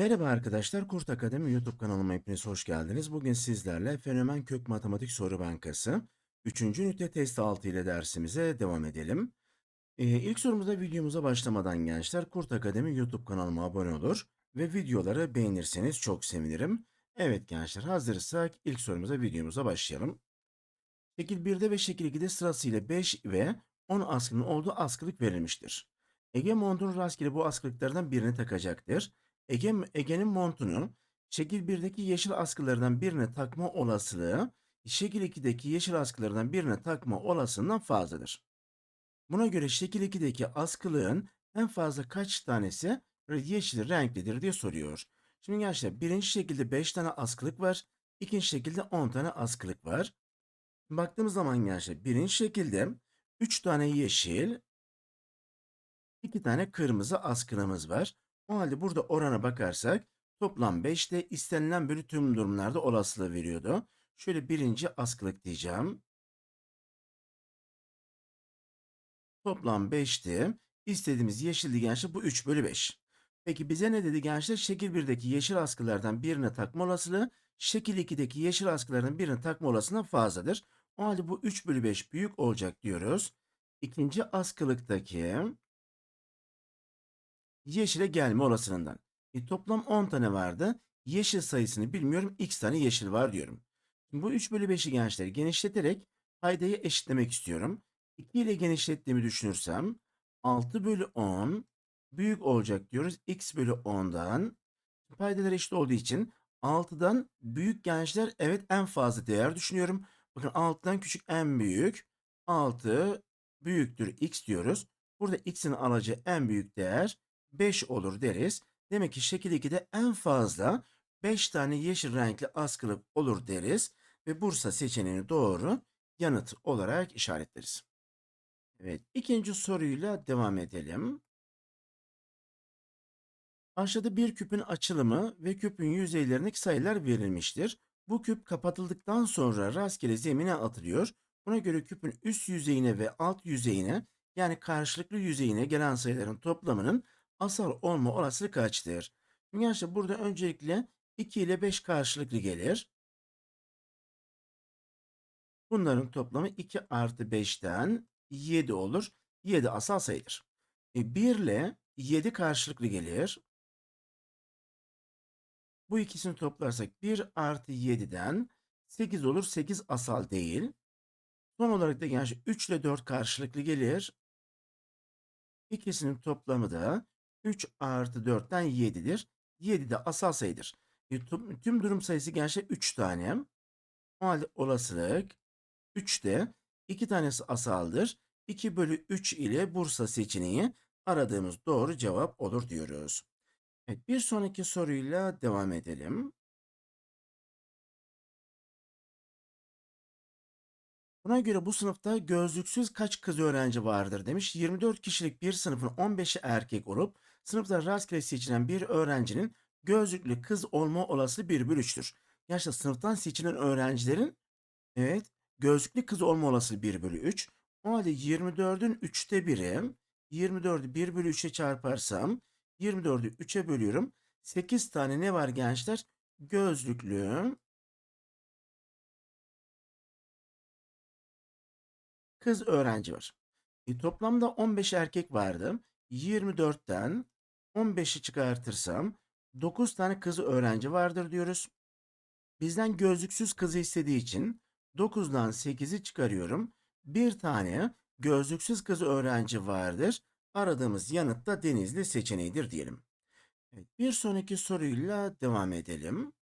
Merhaba arkadaşlar, Kurt Akademi YouTube kanalıma hepiniz hoş geldiniz. Bugün sizlerle Fenomen Kök Matematik Soru Bankası 3. ünite test 6 ile dersimize devam edelim. Ee, ilk sorumuza videomuza başlamadan gençler Kurt Akademi YouTube kanalıma abone olur ve videoları beğenirseniz çok sevinirim. Evet gençler hazırsak ilk sorumuza videomuza başlayalım. Şekil 1'de ve şekil 2'de sırasıyla 5 ve 10 askının olduğu askılık verilmiştir. Ege montunun rastgele bu askılıklardan birini takacaktır. Ege, Ege'nin montunun şekil 1'deki yeşil askılardan birine takma olasılığı şekil 2'deki yeşil askılardan birine takma olasılığından fazladır. Buna göre şekil 2'deki askılığın en fazla kaç tanesi yeşil renklidir diye soruyor. Şimdi gençler birinci şekilde 5 tane askılık var. ikinci şekilde 10 tane askılık var. Baktığımız zaman gençler birinci şekilde 3 tane yeşil, 2 tane kırmızı askılığımız var. O halde burada orana bakarsak toplam 5'te istenilen bölü tüm durumlarda olasılığı veriyordu. Şöyle birinci askılık diyeceğim. Toplam 5'ti. İstediğimiz yeşildi gençler bu 3 bölü 5. Peki bize ne dedi gençler? Şekil 1'deki yeşil askılardan birine takma olasılığı şekil 2'deki yeşil askılardan birine takma olasılığından fazladır. O halde bu 3 bölü 5 büyük olacak diyoruz. İkinci askılıktaki yeşile gelme olasılığından. E, toplam 10 tane vardı. Yeşil sayısını bilmiyorum. X tane yeşil var diyorum. Şimdi bu 3 bölü 5'i gençler genişleterek paydayı eşitlemek istiyorum. 2 ile genişlettiğimi düşünürsem 6 bölü 10 büyük olacak diyoruz. X bölü 10'dan paydalar eşit olduğu için 6'dan büyük gençler evet en fazla değer düşünüyorum. Bakın 6'dan küçük en büyük 6 büyüktür x diyoruz. Burada x'in alacağı en büyük değer 5 olur deriz. Demek ki şekil 2'de en fazla 5 tane yeşil renkli askılık olur deriz. Ve Bursa seçeneğini doğru yanıt olarak işaretleriz. Evet ikinci soruyla devam edelim. Aşağıda bir küpün açılımı ve küpün yüzeylerindeki sayılar verilmiştir. Bu küp kapatıldıktan sonra rastgele zemine atılıyor. Buna göre küpün üst yüzeyine ve alt yüzeyine yani karşılıklı yüzeyine gelen sayıların toplamının asal olma olasılığı kaçtır? Şimdi burada öncelikle 2 ile 5 karşılıklı gelir. Bunların toplamı 2 artı 5'ten 7 olur. 7 asal sayıdır. E 1 ile 7 karşılıklı gelir. Bu ikisini toplarsak 1 artı 7'den 8 olur. 8 asal değil. Son olarak da gençler 3 ile 4 karşılıklı gelir. İkisinin toplamı da 3 artı 4'ten 7'dir. 7 de asal sayıdır. E, tüm, durum sayısı gençler 3 tane. O halde olasılık 3'te 2 tanesi asaldır. 2 bölü 3 ile Bursa seçeneği aradığımız doğru cevap olur diyoruz. Evet, bir sonraki soruyla devam edelim. Buna göre bu sınıfta gözlüksüz kaç kız öğrenci vardır demiş. 24 kişilik bir sınıfın 15'i erkek olup sınıfta rastgele seçilen bir öğrencinin gözlüklü kız olma olasılığı 1 bölü 3'tür. Gerçekten sınıftan seçilen öğrencilerin evet gözlüklü kız olma olasılığı 1 bölü 3. O halde 24'ün 3'te 1'i 24'ü 1 bölü 3'e çarparsam 24'ü 3'e bölüyorum. 8 tane ne var gençler? Gözlüklü kız öğrenci var. E, toplamda 15 erkek vardı. 24'ten 15'i çıkartırsam 9 tane kız öğrenci vardır diyoruz. Bizden gözlüksüz kızı istediği için 9'dan 8'i çıkarıyorum. Bir tane gözlüksüz kız öğrenci vardır. Aradığımız yanıt da Denizli seçeneğidir diyelim. Evet, bir sonraki soruyla devam edelim.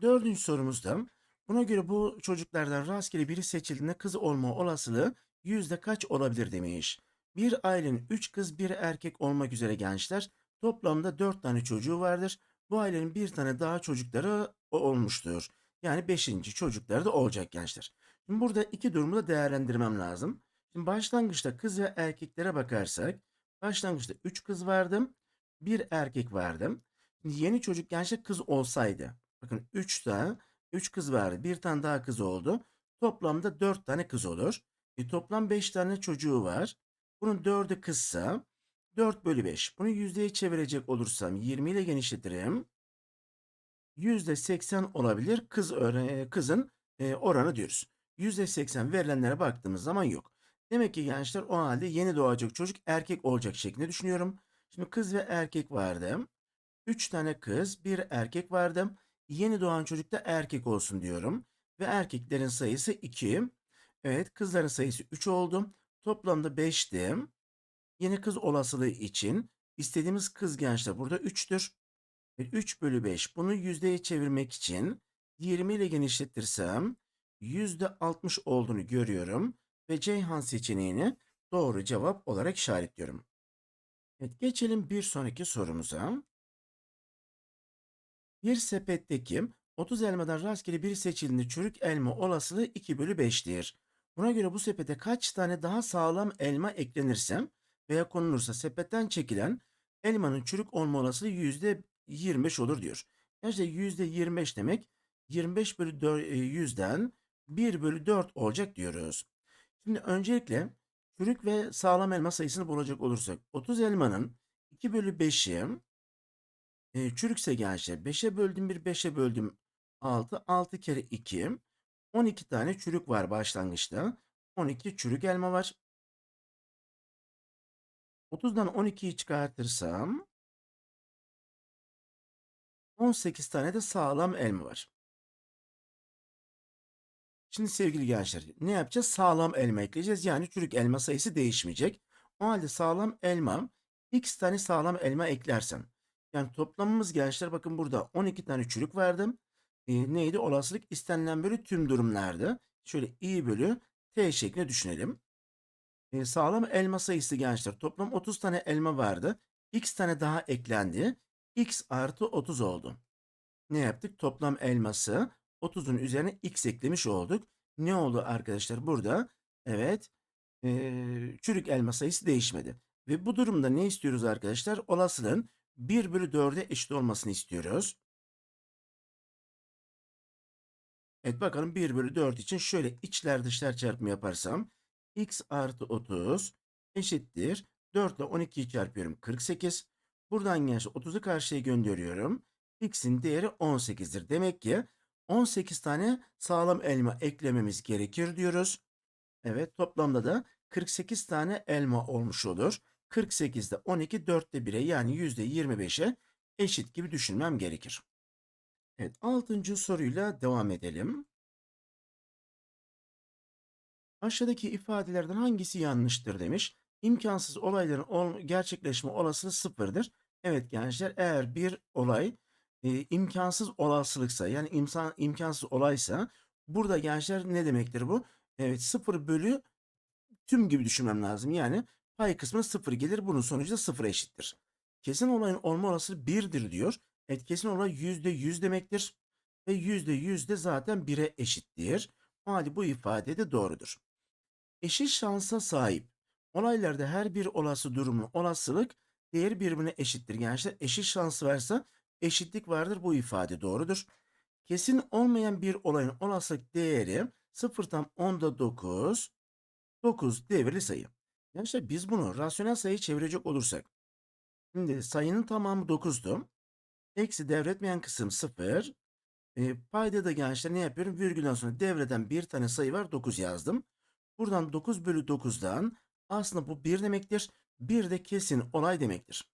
Dördüncü sorumuzda buna göre bu çocuklardan rastgele biri seçildiğinde kız olma olasılığı yüzde kaç olabilir demiş. Bir ailenin üç kız bir erkek olmak üzere gençler toplamda dört tane çocuğu vardır. Bu ailenin bir tane daha çocukları olmuştur. Yani beşinci çocukları da olacak gençler. Şimdi burada iki durumu da değerlendirmem lazım. Şimdi başlangıçta kız ve erkeklere bakarsak başlangıçta üç kız vardı. Bir erkek vardı. Şimdi yeni çocuk gençler kız olsaydı Bakın 3 tane 3 kız vardı. Bir tane daha kız oldu. Toplamda 4 tane kız olur. E, toplam 5 tane çocuğu var. Bunun 4'ü kızsa 4 bölü 5. Bunu yüzdeye çevirecek olursam 20 ile genişletirim. %80 olabilir. Kız öğre- kızın e, oranı diyoruz. %80 verilenlere baktığımız zaman yok. Demek ki gençler o halde yeni doğacak çocuk erkek olacak şeklinde düşünüyorum. Şimdi kız ve erkek vardı. 3 tane kız, bir erkek vardı. Yeni doğan çocuk da erkek olsun diyorum. Ve erkeklerin sayısı 2. Evet, kızların sayısı 3 oldu. Toplamda 5'ti. Yeni kız olasılığı için istediğimiz kız gençler burada 3'tür. 3 bölü 5. Bunu yüzdeye çevirmek için 20 ile genişletirsem %60 olduğunu görüyorum. Ve Ceyhan seçeneğini doğru cevap olarak işaretliyorum. Evet, geçelim bir sonraki sorumuza. Bir sepetteki 30 elmadan rastgele biri seçildiğinde çürük elma olasılığı 2 bölü 5'tir. Buna göre bu sepete kaç tane daha sağlam elma eklenirse veya konulursa sepetten çekilen elmanın çürük olma olasılığı %25 olur diyor. İşte %25 demek 25 bölü 4, 100'den 1 bölü 4 olacak diyoruz. Şimdi öncelikle çürük ve sağlam elma sayısını bulacak olursak 30 elmanın 2 bölü 5'i e, çürükse gençler 5'e böldüm 1 5'e böldüm 6 6 kere 2 12 tane çürük var başlangıçta 12 çürük elma var 30'dan 12'yi çıkartırsam 18 tane de sağlam elma var. Şimdi sevgili gençler ne yapacağız? Sağlam elma ekleyeceğiz. Yani çürük elma sayısı değişmeyecek. O halde sağlam elma x tane sağlam elma eklersem. Yani toplamımız gençler bakın burada 12 tane çürük verdim. E, neydi? Olasılık istenilen bölü tüm durumlardı. Şöyle i bölü t şeklinde düşünelim. E, sağlam elma sayısı gençler toplam 30 tane elma vardı. X tane daha eklendi. X artı 30 oldu. Ne yaptık? Toplam elması 30'un üzerine X eklemiş olduk. Ne oldu arkadaşlar burada? Evet. E, çürük elma sayısı değişmedi. Ve bu durumda ne istiyoruz arkadaşlar? Olasılığın 1 bölü 4'e eşit olmasını istiyoruz. Evet bakalım 1 bölü 4 için şöyle içler dışlar çarpımı yaparsam x artı 30 eşittir. 4 ile 12'yi çarpıyorum 48. Buradan gençler 30'u karşıya gönderiyorum. x'in değeri 18'dir. Demek ki 18 tane sağlam elma eklememiz gerekir diyoruz. Evet toplamda da 48 tane elma olmuş olur. 48'de 12 4'te 1'e yani %25'e eşit gibi düşünmem gerekir. Evet 6. soruyla devam edelim. Aşağıdaki ifadelerden hangisi yanlıştır demiş. İmkansız olayların ol- gerçekleşme olasılığı sıfırdır. Evet gençler eğer bir olay e, imkansız olasılıksa yani imsan, imkansız olaysa burada gençler ne demektir bu? Evet sıfır bölü tüm gibi düşünmem lazım. Yani pay kısmı sıfır gelir bunun sonucu da sıfır eşittir. Kesin olayın olma olasılığı birdir diyor. Evet kesin olay yüzde yüz demektir. Ve yüzde yüz de zaten bire eşittir. O halde bu ifade de doğrudur. Eşit şansa sahip. Olaylarda her bir olası durumun olasılık değeri birbirine eşittir. Gençler eşit şans varsa eşitlik vardır bu ifade doğrudur. Kesin olmayan bir olayın olasılık değeri 0 tam 10'da 9, 9 devirli sayı. Gençler biz bunu rasyonel sayı çevirecek olursak. Şimdi sayının tamamı 9'du. Eksi devretmeyen kısım 0. E, payda da gençler ne yapıyorum? Virgülden sonra devreden bir tane sayı var 9 yazdım. Buradan 9 bölü 9'dan aslında bu 1 demektir. 1 de kesin olay demektir.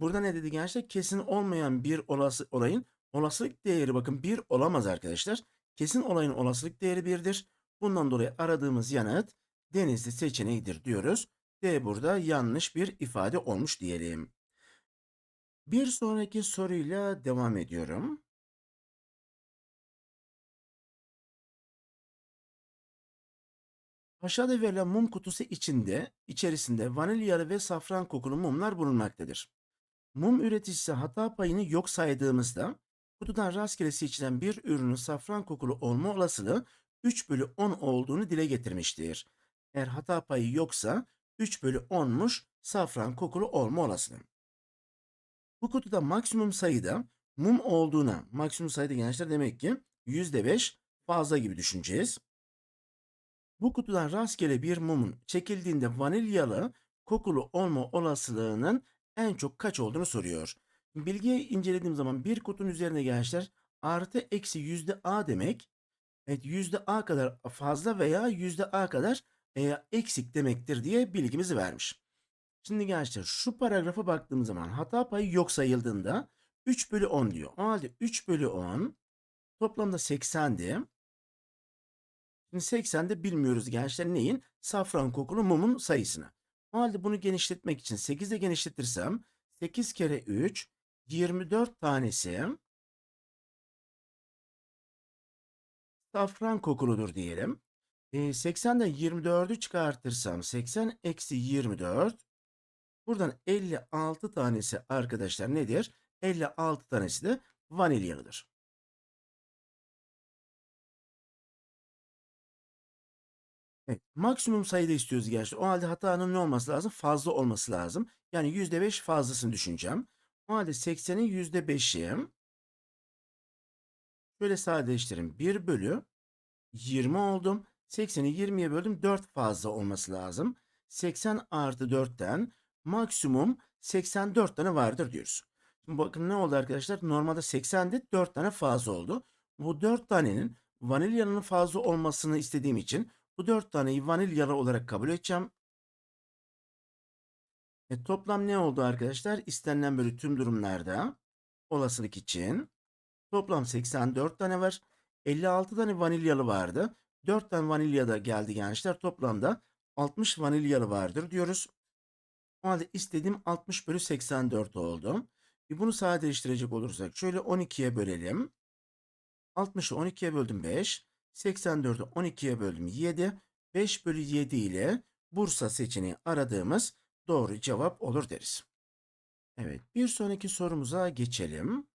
Burada ne dedi gençler? Kesin olmayan bir olası olayın olasılık değeri bakın 1 olamaz arkadaşlar. Kesin olayın olasılık değeri 1'dir. Bundan dolayı aradığımız yanıt denizli seçeneğidir diyoruz. D burada yanlış bir ifade olmuş diyelim. Bir sonraki soruyla devam ediyorum. Aşağıda verilen mum kutusu içinde, içerisinde vanilyalı ve safran kokulu mumlar bulunmaktadır. Mum üreticisi hata payını yok saydığımızda kutudan rastgele seçilen bir ürünün safran kokulu olma olasılığı 3 bölü 10 olduğunu dile getirmiştir. Eğer hata payı yoksa 3 bölü 10'muş safran kokulu olma olasılığı. Bu kutuda maksimum sayıda mum olduğuna, maksimum sayıda gençler demek ki %5 fazla gibi düşüneceğiz. Bu kutudan rastgele bir mumun çekildiğinde vanilyalı kokulu olma olasılığının en çok kaç olduğunu soruyor. Bilgiyi incelediğim zaman bir kutunun üzerine gençler artı eksi yüzde a demek. Evet yüzde a kadar fazla veya yüzde a kadar e, eksik demektir diye bilgimizi vermiş. Şimdi gençler şu paragrafa baktığımız zaman hata payı yok sayıldığında 3 bölü 10 diyor. O halde 3 bölü 10 toplamda 80'di. Şimdi 80'de bilmiyoruz gençler neyin? Safran kokulu mumun sayısını. O halde bunu genişletmek için 8'de genişletirsem 8 kere 3 24 tanesi safran kokuludur diyelim. E, 80'den 24'ü çıkartırsam 80 eksi 24 buradan 56 tanesi arkadaşlar nedir? 56 tanesi de vanilyalıdır. Evet, maksimum sayıda istiyoruz gençler. O halde hatanın ne olması lazım? Fazla olması lazım. Yani %5 fazlasını düşüneceğim. O halde 80'in %5'i şöyle sadeleştirin. 1 bölü 20 oldum. 80'i 20'ye böldüm. 4 fazla olması lazım. 80 artı 4'ten maksimum 84 tane vardır diyoruz. Şimdi bakın ne oldu arkadaşlar? Normalde 80'de 4 tane fazla oldu. Bu 4 tanenin vanilyanın fazla olmasını istediğim için bu 4 taneyi vanilyalı olarak kabul edeceğim. E, toplam ne oldu arkadaşlar? İstenilen bölü tüm durumlarda olasılık için toplam 84 tane var. 56 tane vanilyalı vardı. 4 tane vanilya da geldi gençler. Toplamda 60 vanilyalı vardır diyoruz. O halde istediğim 60 bölü 84 oldu. Bir bunu sadeleştirecek olursak şöyle 12'ye bölelim. 60'ı 12'ye böldüm 5. 84'ü 12'ye böldüm 7. 5 bölü 7 ile Bursa seçeneği aradığımız doğru cevap olur deriz. Evet bir sonraki sorumuza geçelim.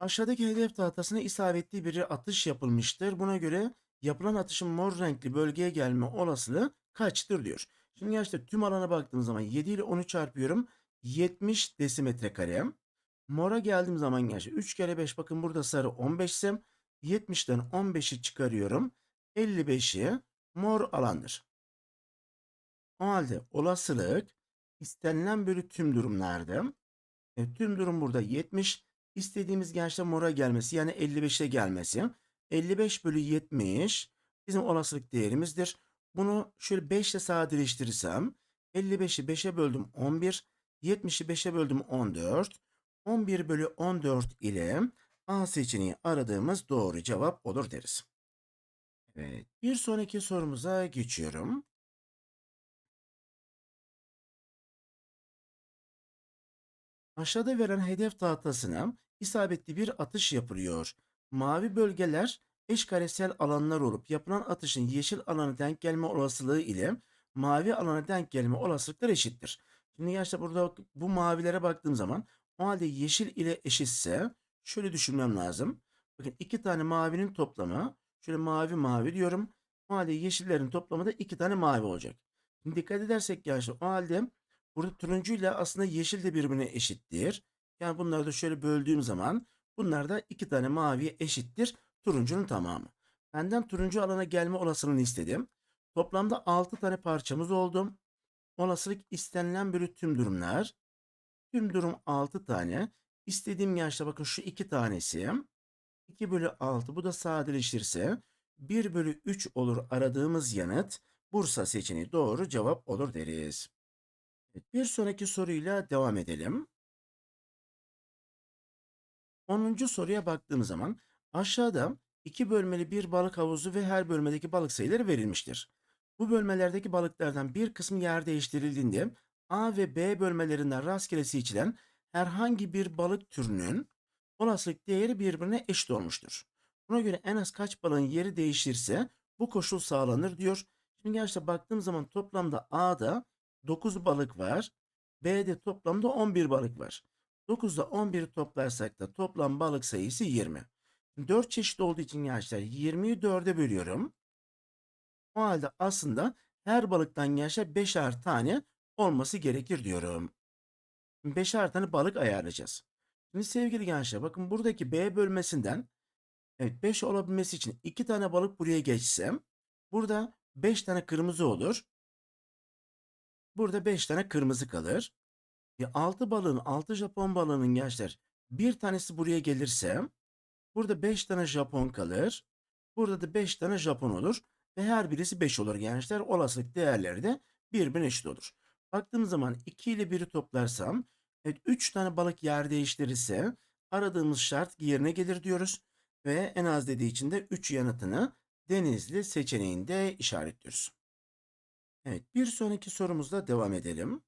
Aşağıdaki hedef tahtasına isabetli bir atış yapılmıştır. Buna göre yapılan atışın mor renkli bölgeye gelme olasılığı kaçtır diyor. Şimdi gerçekten tüm alana baktığım zaman 7 ile 10'u çarpıyorum. 70 desimetre kare. Mora geldiğim zaman gençler 3 kere 5 bakın burada sarı 15 ise 70'ten 15'i çıkarıyorum. 55'i mor alandır. O halde olasılık istenilen bölü tüm durumlarda e, tüm durum burada 70 istediğimiz gençler mora gelmesi yani 55'e gelmesi 55 bölü 70 bizim olasılık değerimizdir. Bunu şöyle 5 ile sadeleştirirsem 55'i 5'e böldüm 11 70'i 5'e böldüm 14 11 bölü 14 ile A seçeneği aradığımız doğru cevap olur deriz. Evet, bir sonraki sorumuza geçiyorum. Aşağıda verilen hedef tahtasına isabetli bir atış yapılıyor. Mavi bölgeler eşkaresel alanlar olup yapılan atışın yeşil alana denk gelme olasılığı ile mavi alana denk gelme olasılıkları eşittir. Şimdi gerçekten burada bu mavilere baktığım zaman o halde yeşil ile eşitse şöyle düşünmem lazım. Bakın iki tane mavinin toplamı şöyle mavi mavi diyorum. O halde yeşillerin toplamı da iki tane mavi olacak. Şimdi dikkat edersek gençler o halde burada turuncu ile aslında yeşil de birbirine eşittir. Yani bunları da şöyle böldüğüm zaman bunlar da iki tane maviye eşittir. Turuncunun tamamı. Benden turuncu alana gelme olasılığını istedim. Toplamda 6 tane parçamız oldu. Olasılık istenilen bölü tüm durumlar. Tüm durum 6 tane. İstediğim gençler bakın şu 2 tanesi. 2 bölü 6 bu da sadeleşirse 1 bölü 3 olur aradığımız yanıt. Bursa seçeneği doğru cevap olur deriz. Bir sonraki soruyla devam edelim. 10. soruya baktığım zaman aşağıda iki bölmeli bir balık havuzu ve her bölmedeki balık sayıları verilmiştir. Bu bölmelerdeki balıklardan bir kısmı yer değiştirildiğinde A ve B bölmelerinden rastgele seçilen herhangi bir balık türünün olasılık değeri birbirine eşit olmuştur. Buna göre en az kaç balığın yeri değişirse bu koşul sağlanır diyor. Şimdi gerçekten baktığım zaman toplamda A'da 9 balık var. B'de toplamda 11 balık var. 9'da 11 toplarsak da toplam balık sayısı 20. 4 çeşit olduğu için gençler 20'yi 4'e bölüyorum. O halde aslında her balıktan gençler 5'er tane olması gerekir diyorum. 5'er tane balık ayarlayacağız. Şimdi sevgili gençler bakın buradaki B bölmesinden Evet 5 olabilmesi için 2 tane balık buraya geçsem burada 5 tane kırmızı olur. Burada 5 tane kırmızı kalır. E 6 balığın 6 Japon balığının gençler bir tanesi buraya gelirse burada 5 tane Japon kalır. Burada da 5 tane Japon olur. Ve her birisi 5 olur gençler. Olasılık değerleri de birbirine eşit olur. Baktığımız zaman 2 ile 1'i toplarsam evet 3 tane balık yer değiştirirse aradığımız şart yerine gelir diyoruz. Ve en az dediği için de 3 yanıtını Denizli seçeneğinde işaretliyoruz. Evet bir sonraki sorumuzla devam edelim.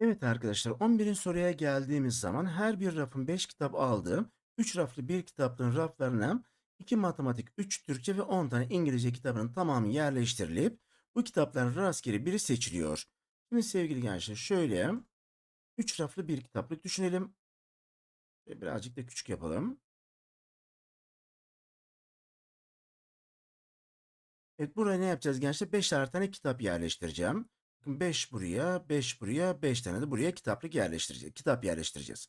Evet arkadaşlar 11. soruya geldiğimiz zaman her bir rafın 5 kitap aldığı 3 raflı bir kitaplığın raflarına 2 matematik, 3 Türkçe ve 10 tane İngilizce kitabının tamamı yerleştirilip bu kitapların rastgele biri seçiliyor. Şimdi sevgili gençler şöyle 3 raflı bir kitaplık düşünelim. Şöyle birazcık da küçük yapalım. Evet buraya ne yapacağız gençler? 5 tane kitap yerleştireceğim. 5 buraya, 5 buraya, 5 tane de buraya kitaplık yerleştireceğiz. Kitap yerleştireceğiz.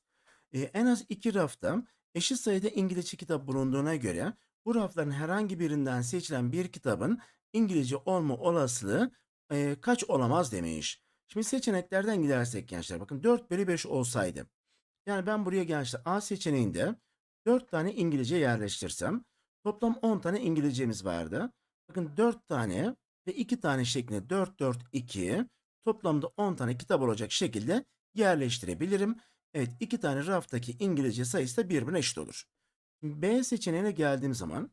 Ee, en az iki rafta eşit sayıda İngilizce kitap bulunduğuna göre bu rafların herhangi birinden seçilen bir kitabın İngilizce olma olasılığı e, kaç olamaz demiş. Şimdi seçeneklerden gidersek gençler bakın 4 bölü 5 olsaydı. Yani ben buraya gençler A seçeneğinde 4 tane İngilizce yerleştirsem toplam 10 tane İngilizcemiz vardı. Bakın 4 tane ve 2 tane şeklinde 4, 4, 2 toplamda 10 tane kitap olacak şekilde yerleştirebilirim. Evet 2 tane raftaki İngilizce sayısı da birbirine eşit olur. B seçeneğine geldiğim zaman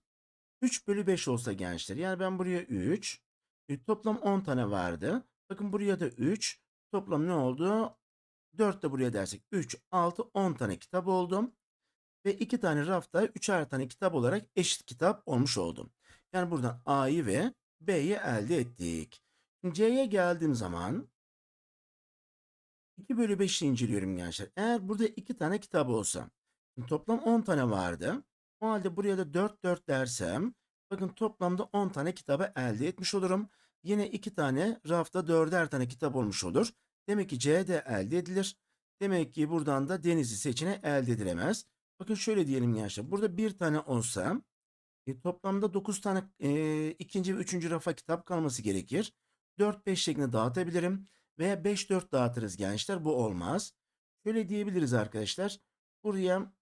3 bölü 5 olsa gençler. Yani ben buraya 3. e, Toplam 10 tane vardı. Bakın buraya da 3. Toplam ne oldu? 4 de buraya dersek 3, 6, 10 tane kitap oldu. Ve 2 tane rafta 3'er tane kitap olarak eşit kitap olmuş oldu. Yani buradan A'yı ve B'yi elde ettik. C'ye geldiğim zaman 2 bölü 5'i inceliyorum gençler. Eğer burada 2 tane kitap olsa toplam 10 tane vardı. O halde buraya da 4 4 dersem bakın toplamda 10 tane kitabı elde etmiş olurum. Yine 2 tane rafta 4'er tane kitap olmuş olur. Demek ki C de elde edilir. Demek ki buradan da Denizli seçeneği elde edilemez. Bakın şöyle diyelim gençler. Burada bir tane olsa e, toplamda 9 tane e, ikinci ve üçüncü rafa kitap kalması gerekir. 4-5 şeklinde dağıtabilirim. Veya 5-4 dağıtırız gençler. Bu olmaz. Şöyle diyebiliriz arkadaşlar. Buraya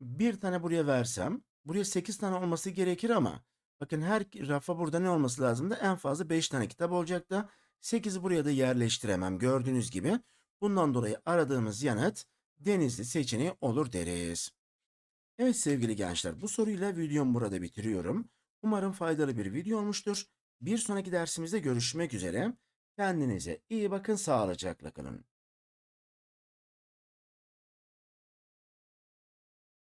bir tane buraya versem. Buraya 8 tane olması gerekir ama. Bakın her rafa burada ne olması lazım da en fazla 5 tane kitap olacak da 8'i buraya da yerleştiremem gördüğünüz gibi. Bundan dolayı aradığımız yanıt denizli seçeneği olur deriz. Evet sevgili gençler bu soruyla videomu burada bitiriyorum. Umarım faydalı bir video olmuştur. Bir sonraki dersimizde görüşmek üzere. Kendinize iyi bakın sağlıcakla kalın.